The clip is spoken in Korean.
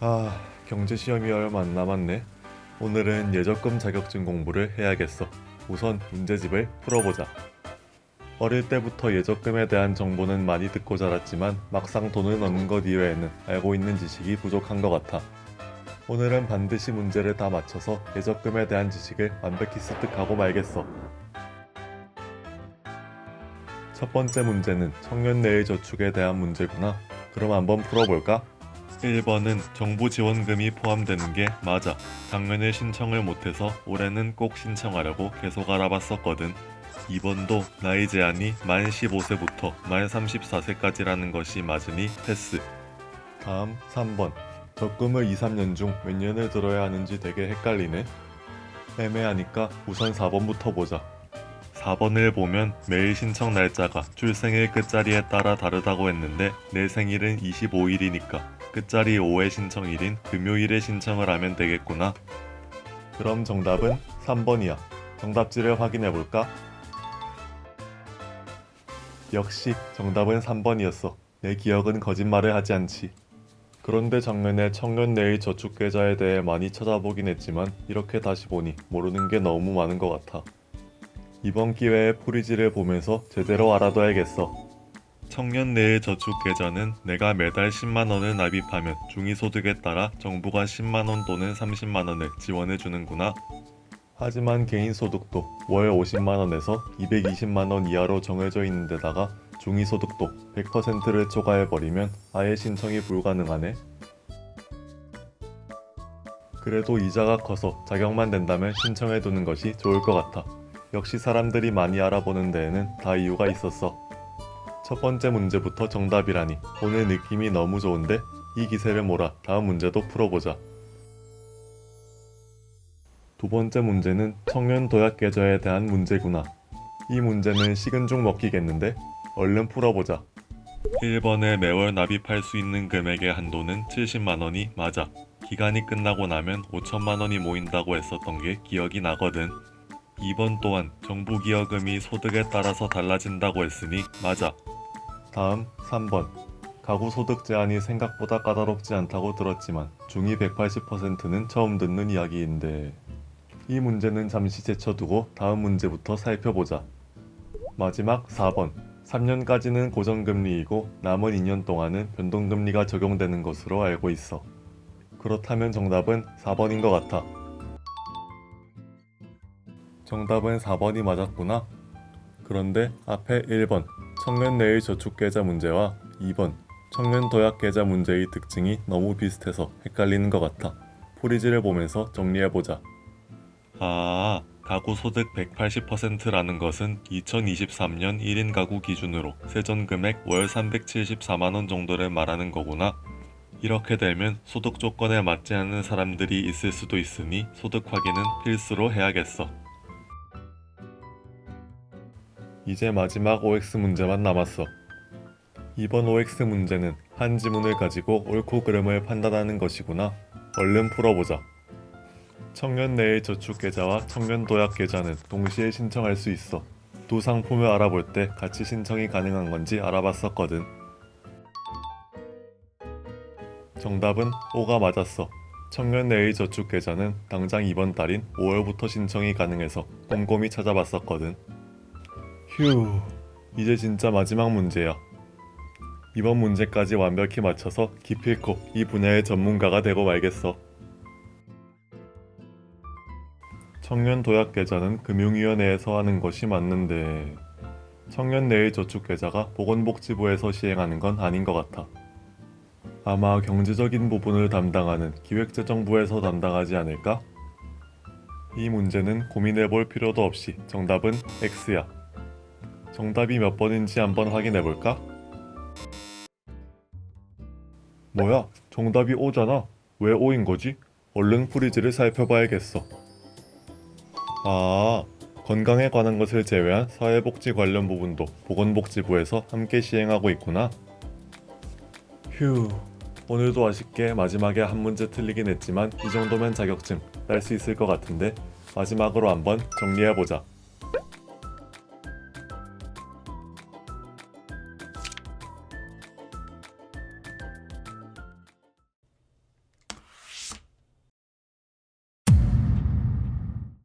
아, 경제 시험이 얼마 안 남았네. 오늘은 예적금 자격증 공부를 해야겠어. 우선 문제집을 풀어보자. 어릴 때부터 예적금에 대한 정보는 많이 듣고 자랐지만 막상 돈을 넣는 것 이외에는 알고 있는 지식이 부족한 것 같아. 오늘은 반드시 문제를 다 맞춰서 예적금에 대한 지식을 완벽히 습득하고 말겠어. 첫 번째 문제는 청년 내의 저축에 대한 문제구나. 그럼 한번 풀어볼까? 1번은 정부 지원금이 포함되는 게 맞아. 작년에 신청을 못해서 올해는 꼭 신청하려고 계속 알아봤었거든. 2번도 나이 제한이 만 15세부터 만 34세까지라는 것이 맞으니 패스. 다음 3번. 적금을 2, 3년 중 몇 년을 들어야 하는지 되게 헷갈리네. 애매하니까 우선 4번부터 보자. 4번을 보면 매일 신청 날짜가 출생일 끝자리에 따라 다르다고 했는데 내 생일은 25일이니까 끝자리 5의 신청일인 금요일에 신청을 하면 되겠구나. 그럼 정답은 3번이야. 정답지를 확인해 볼까? 역시 정답은 3번이었어. 내 기억은 거짓말을 하지 않지. 그런데 작년에 청년 내의 저축 계좌에 대해 많이 찾아보긴 했지만 이렇게 다시 보니 모르는 게 너무 많은 것 같아. 이번 기회에 프리지를 보면서 제대로 알아둬야겠어. 청년 내의 저축 계좌는 내가 매달 10만 원을 납입하면 중위소득에 따라 정부가 10만 원 또는 30만 원을 지원해 주는구나. 하지만 개인 소득도 월 50만 원에서 220만 원 이하로 정해져 있는 데다가 중위소득도 100%를 초과해 버리면 아예 신청이 불가능하네. 그래도 이자가 커서 자격만 된다면 신청해 두는 것이 좋을 것 같아. 역시 사람들이 많이 알아보는 데에는 다 이유가 있었어. 첫 번째 문제부터 정답이라니 오늘 느낌이 너무 좋은데 이 기세를 몰아 다음 문제도 풀어보자. 두 번째 문제는 청년 도약 계좌에 대한 문제구나. 이 문제는 식은 죽 먹기겠는데 얼른 풀어보자. 1번에 매월 납입할 수 있는 금액의 한도는 70만 원이 맞아. 기간이 끝나고 나면 5천만 원이 모인다고 했었던 게 기억이 나거든. 2번 또한 정부 기여금이 소득에 따라서 달라진다고 했으니 맞아. 다음 3번. 가구 소득 제한이 생각보다 까다롭지 않다고 들었지만 중위 180%는 처음 듣는 이야기인데 이 문제는 잠시 제쳐두고 다음 문제부터 살펴보자. 마지막 4번. 3년까지는 고정금리이고 남은 2년 동안은 변동금리가 적용되는 것으로 알고 있어. 그렇다면 정답은 4번인 것 같아. 정답은 4번이 맞았구나. 그런데 앞에 1번 청년 내의 저축계좌 문제와 2번 청년 도약계좌 문제의 특징이 너무 비슷해서 헷갈리는 것 같아. 프리즈를 보면서 정리해보자. 아, 가구 소득 180%라는 것은 2023년 1인 가구 기준으로 세전 금액 월 374만원 정도를 말하는 거구나. 이렇게 되면 소득 조건에 맞지 않는 사람들이 있을 수도 있으니 소득 확인은 필수로 해야겠어. 이제 마지막 OX 문제만 남았어. 이번 OX 문제는 한 지문을 가지고 옳고 그름을 판단하는 것이구나. 얼른 풀어보자. 청년 내의 저축 계좌와 청년 도약 계좌는 동시에 신청할 수 있어. 두 상품을 알아볼 때 같이 신청이 가능한 건지 알아봤었거든. 정답은 5가 맞았어. 청년 내의 저축 계좌는 당장 이번 달인 5월부터 신청이 가능해서 꼼꼼히 찾아봤었거든. 휴, 이제 진짜 마지막 문제야. 이번 문제까지 완벽히 맞춰서 기필코 이 분야의 전문가가 되고 말겠어. 청년 도약 계좌는 금융위원회에서 하는 것이 맞는데 청년 내의 저축 계좌가 보건복지부에서 시행하는 건 아닌 것 같아. 아마 경제적인 부분을 담당하는 기획재정부에서 담당하지 않을까? 이 문제는 고민해 볼 필요도 없이 정답은 X야. 정답이 몇 번인지 한번 확인해 볼까? 뭐야? 정답이 O잖아. 왜 O인 거지? 얼른 프리즈를 살펴봐야겠어. 아, 건강에 관한 것을 제외한 사회복지 관련 부분도 보건복지부에서 함께 시행하고 있구나. 휴, 오늘도 아쉽게 마지막에 한 문제 틀리긴 했지만 이 정도면 자격증 딸 수 있을 것 같은데 마지막으로 한번 정리해보자.